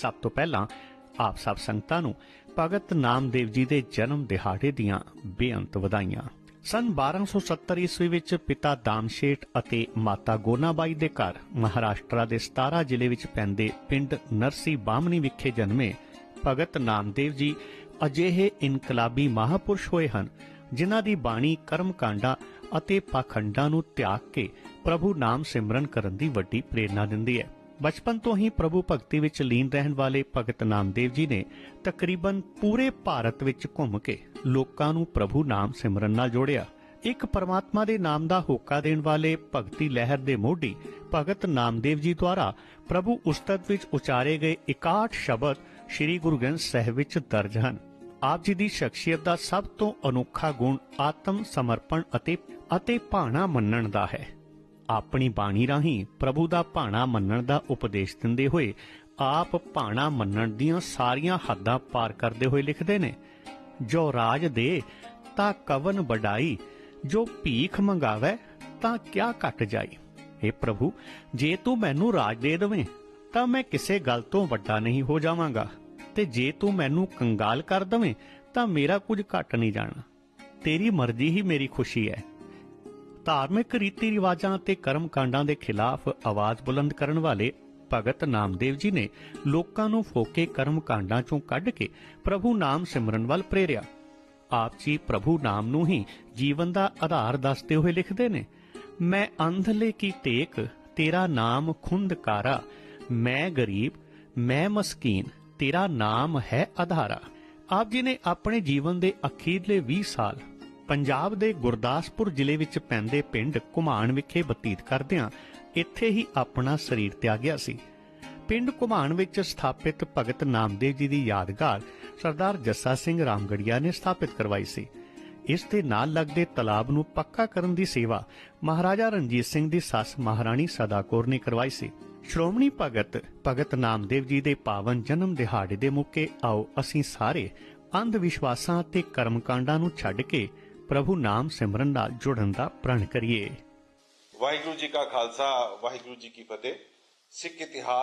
ਸਭ ਤੋਂ ਪਹਿਲਾਂ ਆਪ ਸਭ ਸੰਗਤਾਂ ਨੂੰ ਭਗਤ ਨਾਮਦੇਵ ਜੀ ਦੇ ਜਨਮ ਦਿਹਾੜੇ ਦੀਆਂ ਬੇਅੰਤ ਵਧਾਈਆਂ। ਸਨ 1270 ਈਸਵੀ ਵਿੱਚ ਪਿਤਾ ਦਾਮਸ਼ੇਠ ਅਤੇ ਮਾਤਾ ਗੋਨਾਬਾਈ ਦੇ ਘਰ ਮਹਾਰਾਸ਼ਟਰ ਦੇ 17 ਜ਼ਿਲ੍ਹੇ ਵਿੱਚ ਪੈਂਦੇ ਪਿੰਡ ਨਰਸੀ ਬਾਮਣੀ ਵਿਖੇ ਜਨਮੇ ਭਗਤ ਨਾਮਦੇਵ ਜੀ ਅਜਿਹੇ ਇਨਕਲਾਬੀ ਮਹਾਪੁਰਸ਼ ਹੋਏ ਹਨ, ਜਿਨ੍ਹਾਂ ਦੀ ਬਾਣੀ ਕਰਮਕਾਂਡਾਂ ਅਤੇ ਪਾਖੰਡਾਂ ਨੂੰ ਤਿਆਗ ਕੇ ਪ੍ਰਭੂ ਨਾਮ ਸਿਮਰਨ ਕਰਨ ਦੀ ਵੱਡੀ ਪ੍ਰੇਰਣਾ ਦਿੰਦੀ ਹੈ। ਬਚਪਨ ਤੋਂ ਹੀ ਪ੍ਰਭੂ ਭਗਤੀ ਵਿੱਚ ਲੀਨ ਰਹਿਣ ਵਾਲੇ ਭਗਤ ਨਾਮਦੇਵ ਜੀ ਨੇ ਤਕਰੀਬਨ ਪੂਰੇ ਭਾਰਤ ਵਿੱਚ ਘੁੰਮ ਕੇ ਲੋਕਾਂ ਨੂੰ ਪ੍ਰਭੂ ਨਾਮ ਸਿਮਰਨ ਨਾਲ ਜੋੜਿਆ। ਇੱਕ ਪਰਮਾਤਮਾ ਦੇ ਨਾਮ ਦਾ ਹੋਕਾ ਦੇਣ ਵਾਲੇ ਭਗਤੀ ਲਹਿਰ ਦੇ ਮੋਢੀ ਭਗਤ ਨਾਮਦੇਵ ਜੀ ਦੁਆਰਾ ਪ੍ਰਭੂ ਉਸਤਤ ਵਿੱਚ ਉਚਾਰੇ ਗਏ 61 ਸ਼ਬਦ ਸ੍ਰੀ ਗੁਰੂ ਗ੍ਰੰਥ ਸਾਹਿਬ ਵਿੱਚ ਦਰਜ ਹਨ। ਆਪ ਜੀ ਦੀ ਸ਼ਖਸੀਅਤ ਦਾ ਸਭ ਤੋਂ ਅਨੋਖਾ ਗੁਣ ਆਤਮ ਸਮਰਪਣ ਅਤੇ ਅਤੇ ਭਾਣਾ ਮੰਨਣ ਦਾ ਹੈ। ਆਪਣੀ ਬਾਣੀ ਰਾਹੀਂ ਪ੍ਰਭੂ ਦਾ ਭਾਣਾ ਮੰਨਣ ਦਾ ਉਪਦੇਸ਼ ਦਿੰਦੇ ਹੋਏ ਆਪ ਭਾਣਾ ਮੰਨਣ ਦੀਆਂ ਸਾਰੀਆਂ ਹੱਦਾਂ ਪਾਰ ਕਰਦੇ ਹੋਏ ਲਿਖਦੇ ਨੇ, ਜੋ ਰਾਜ ਦੇ, ਤਾਂ ਕਵਨ ਵਡਾਈ, ਜੋ ਭੀਖ ਮੰਗਾਵੇ, ਤਾਂ ਕਿਆ ਘਟ ਜਾਈ? ਏ ਪ੍ਰਭੂ, ਜੇ ਤੂੰ ਮੈਨੂੰ ਰਾਜ ਦੇ ਦੇਵੇਂ, ਤਾਂ ਮੈਂ ਕਿਸੇ ਗੱਲ ਤੋਂ ਵੱਡਾ ਨਹੀਂ ਹੋ ਜਾਵਾਂਗਾ। ਤੇ ਜੇ ਤੂੰ ਮੈਨੂੰ ਕੰਗਾਲ ਕਰ ਦਵੇਂ, ਤਾਂ ਮੇਰਾ ਕੁਝ ਘਟ ਨਹੀਂ ਜਾਣਾ। ਤੇਰੀ ਮਰਜ਼ੀ ਹੀ ਮੇਰੀ ਖੁਸ਼ੀ ਹੈ। ਧਾਰਮਿਕ ਰੀਤੀ ਰਿਵਾਜਾਂ ਅਤੇ ਕਰਮ ਕਾਂਡਾਂ ਦੇ ਖਿਲਾਫ ਆਵਾਜ਼ ਬੁਲੰਦ ਕਰਨ ਵਾਲੇ ਭਗਤ ਨਾਮਦੇਵ ਜੀ ਨੇ ਲੋਕਾਂ ਨੂੰ ਫੋਕੇ ਕਰਮ ਕਾਂਡਾਂ ਚੋਂ ਕੱਢ ਕੇ ਪ੍ਰਭੂ ਨਾਮ ਸਿਮਰਨ ਵੱਲ ਪ੍ਰੇਰਿਆ। ਆਪ ਜੀ ਪ੍ਰਭੂ ਨਾਮ ਨੂੰ ਹੀ ਜੀਵਨ ਦਾ ਆਧਾਰ ਦੱਸਦੇ ਹੋਏ ਲਿਖਦੇ ਨੇ, ਮੈਂ ਅੰਧਲੇ ਕੀ ਟੇਕ, ਤੇਰਾ ਨਾਮ ਖੁੰਦਕਾਰਾ ਮੈਂ ਗਰੀਬ, ਮੈਂ ਮਸਕੀਨ, ਤੇਰਾ ਨਾਮ ਹੈ ਆਧਾਰਾ ਆਪ ਜੀ ਨੇ ਆਪਣੇ ਜੀਵਨ ਦੇ ਅਖੀਰਲੇ 20 ਸਾਲ ਪੰਜਾਬ ਦੇ ਗੁਰਦਾਸਪੁਰ ਜ਼ਿਲ੍ਹੇ ਵਿੱਚ ਪੈਂਦੇ ਪਿੰਡ ਘੁਮਾਣ ਵਿਖੇ ਬਤੀਤ ਕਰਦਿਆਂ ਇੱਥੇ ਹੀ ਆਪਣਾ ਸਰੀਰ ਤਿਆਗਿਆ ਸੀ। ਪਿੰਡ ਘੁਮਾਣ ਵਿੱਚ ਸਥਾਪਿਤ ਭਗਤ ਨਾਮਦੇਵ ਜੀ ਦੀ ਯਾਦਗਾਰ ਸਰਦਾਰ ਜੱਸਾ ਸਿੰਘ ਰਾਮਗੜੀਆ ਨੇ ਸਥਾਪਿਤ ਕਰਵਾਈ ਸੀ। ਇਸ ਦੇ ਨਾਲ ਲੱਗਦੇ ਤਲਾਬ ਨੂੰ ਪੱਕਾ ਕਰਨ ਦੀ ਸੇਵਾ ਮਹਾਰਾਜਾ ਰਣਜੀਤ ਸਿੰਘ ਦੀ ਸੱਸ ਮਹਾਰਾਣੀ ਸਦਾਕੌਰ ਨੇ ਕਰਵਾਈ ਸੀ। ਸ਼੍ਰੋਮਣੀ ਭਗਤ ਭਗਤ ਨਾਮਦੇਵ ਜੀ ਦੇ ਪਾਵਨ ਜਨਮ ਦਿਹਾੜੇ ਦੇ ਮੌਕੇ ਆਓ ਅਸੀਂ ਸਾਰੇ ਅੰਧ ਵਿਸ਼ਵਾਸਾਂ ਅਤੇ ਕਰਮਕਾਂਡਾਂ ਨੂੰ ਛੱਡ ਕੇ ਪ੍ਰਭੂ ਨਾਮ ਸਿਮਰਨ ਨਾਲ ਜੁੜਨ ਦਾ ਪ੍ਰਣ ਕਰੀਏ ਵਾਹਿਗੁਰੂ ਜੀ ਕਾ ਖਾਲਸਾ ਵਾਹਿਗੁਰੂ ਜੀ ਕੀ ਫਤਿਹ ਸਿੱਖ ਇਤਿਹਾਸ